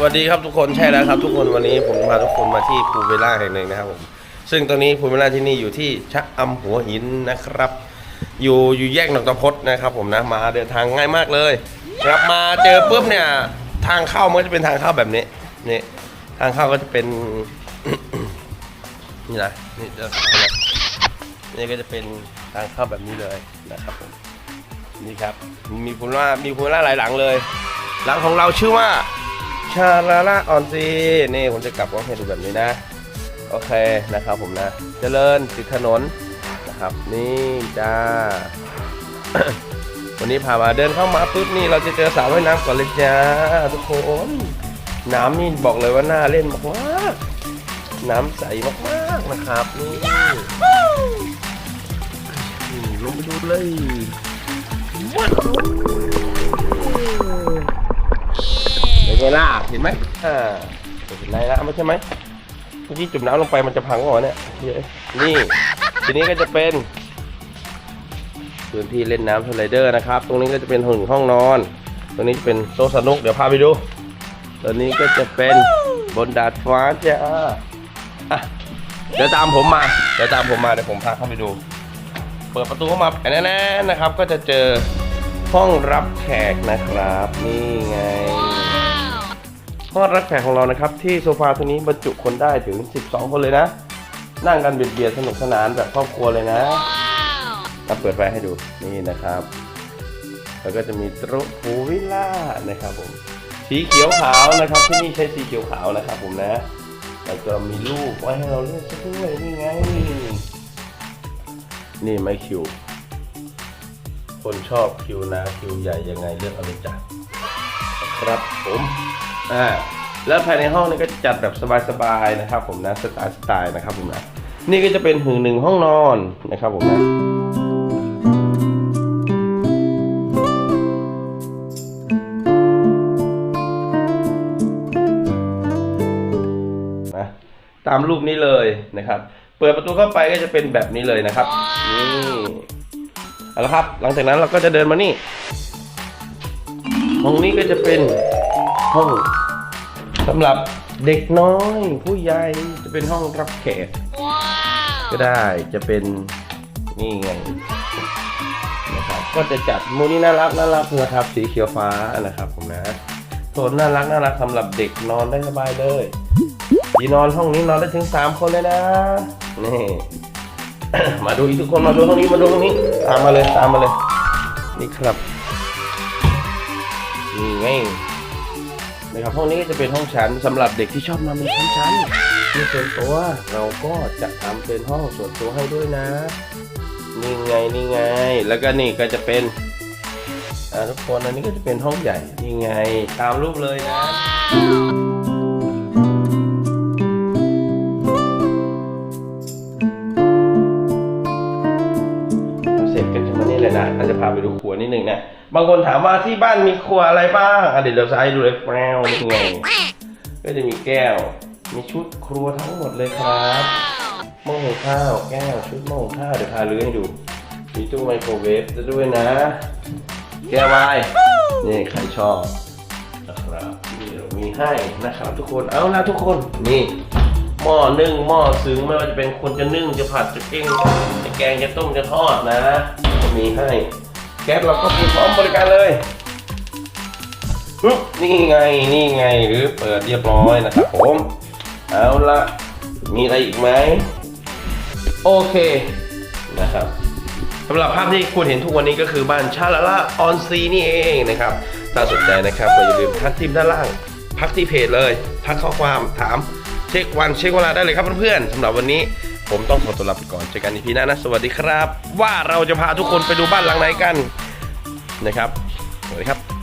สวัสดีครับทุกคนใช่แล้วครับ ทุกคนวันนี้ผมพาทุกคนมาที่ภูเวล่าแห่งหนึ่งนะครับผมซึ่งตอนนี้ภูเวล่าที่นี่อยู่ที่ชะอำหัวหินนะครับ อยู่อยู่แยกหนองตะพดนะครับ ผมนะมาเดินทางง่ายมากเลยครับมาเจอปุ๊บเนี่ยทางเข้ามันจะเป็นทางเข้าแบบนี้นี่ทางเข้าก็จะเป็นนี่นะนี่จะนี่ก็จะเป็นทางเข้าแบบนี้เลยนะครับผมนี่ครับมีภูเวล่ามีภูเวล่าหลายหลังเลย หลังของเราชื่อว่า ชาลาลาออนซีนี่ผมจะกลับกล้องให้ดูแบบนี้นะ โอเคนะครับผมนะเจริญติดถนนนะครับ นี่จ้า วันนี้พามาเดินเข้ามาปุ๊บนี่เราจะเจอสระว่ายน้ำก่อนเลยจ้าทุกคนน้ำนี่บอกเลยว่าน่าเล่นมากๆน้ำใสมากๆนะครับนี่ลงไปดูเลยว้าว ไงล่ะเห็นไหมอ่าเห็นไรนะไม่ใช่ไหมเมื่อกี้จุ่มน้ำลงไปมันจะพังก่อนเนี่ยเฮ้นี่ทีนี้ก็จะเป็นพื้นที่เล่นน้ำสไลเดอร์นะครับ ตรงนี้ก็จะเป็นห้องห้องนอน ตรงนี้จะเป็นโต๊ะสนุก เดี๋ยวพาไปดูตอนนี้ก็จะเป็นบนดาดฟ้าจ้าเดี๋ยวตามผมมา เดี๋ยวตามผมมาเดี๋ยวผมพาเข้าไปดู เปิดประตูเข้ามาแน่ๆนะครับ ก็จะเจอห้องรับแขกนะครับ นี่ไง ห้องรับแขกของเรานะครับ ที่โซฟาตัวนี้บรรจุคนได้ถึง 12 คนเลยนะ นั่งกันเบียดๆสนุกสนานแบบครอบครัวเลยนะมาเปิดไฟให้ดูนี่นะครับ แล้วก็จะมีโต๊ะพูลวิลล่านะครับผมสีเขียวขาวนะครับ ที่นี่ใช้สีเขียวขาวนะครับผมนะ แล้วก็มีลูกไว้ให้เราเล่นสักด้วยนี่ไง นี่ไม่คิว คนชอบคิวนะคิวใหญ่ยังไงเลือกเอาเลยจ้ะครับผม อ่าแล้วภายในห้องนี้ก็จัดแบบสบายๆนะครับ ผมนะสไตล์สไตล์นะครับผมนะนี่ก็จะเป็นหึงหนึ่งห้องนอนนะครับผมนะนะตามรูปนี้เลยนะครับ เปิดประตูเข้าไปก็จะเป็นแบบนี้เลยนะครับนี่เอาละครับ หลังจากนั้นเราก็จะเดินมานี่ห้องนี้ก็จะเป็น ห้องสำหรับเด็กน้อยผู้ใหญ่จะเป็นห้องรับแขกก็ได้จะเป็นนี่ไงนะครับก็จะจัดมูนี่น่ารักน่ารักนะครับสีเขียวฟ้านะครับผมนะโทนน่ารักน่ารักสำหรับเด็กนอนได้สบายเลยที่นอนห้องนี้นอนได้ถึงสามคนเลยนะนี่มาดูอีกทุกคนมาดูห้องนี้มาดูห้องนี้ตามมาเลยตามมาเลย นี่ครับนี่ไง นะครับห้องนี้ก็จะเป็นห้องชั้นสำหรับเด็กที่ชอบนอนเป็นชั้นๆมีส่วนตัวเราก็จะทำเป็นห้องส่วนตัวให้ด้วยนะนี่ไงนี่ไง แล้วก็นี่ก็จะเป็นอ่าทุกคนอันนี้ก็จะเป็นห้องใหญ่นี่ไงตามรูปเลยนะเสร็จกันมานี่เลยนะเราจะพาไปดูครัวนิดนึงนะ บางคนถามว่าที่บ้านมีครัวอะไรบ้างอะเดี๋ยวเราจะให้ดูเลยแปลวนี่ไงก็จะมีแก้ว มีชุดครัวทั้งหมดเลยครับหม้อหุงข้าวแก้วชุดหม้อหุงข้าวเดี๋ยวพาเลื้อให้ดูมีตู้ไมโครเวฟจะด้วยนะ แก้ววายนี่ใครชอบนะครับนี่เรามีให้นะครับทุกคนเอาละทุกคนนี่หม้อนึ่งหม้อซึ้งไม่ว่าจะเป็นคนจะนึ่งจะผัดจะกิ้งจะแกงจะต้มจะทอดนะมีให้ ก๊สเราก็มีพร้อมบริการเลยปึ๊บนี่ไงนี่ไงหรือเปิดเรียบร้อยนะครับผม เอาละมีอะไรอีกไหมโอเคนะครับสำหรับภาพที่คุณเห็นทุกวันนี้ก็คือบ้านชาลาล่าออนซีนี่เองนะครับถ้าสนใจนะครับก็อย่าลืมทักทิมด้านล่างพักที่เพจเลย ทักข้อความถามเช็ควันเช็คเวลาได้เลยครับเพื่อนๆสำหรับวันนี้ ผมต้องขอตัวลาไปก่อนเจอกันอีพีหน้านะ สวัสดีครับ ว่าเราจะพาทุกคนไปดูบ้านหลังไหนกันนะครับสวัสดีครับ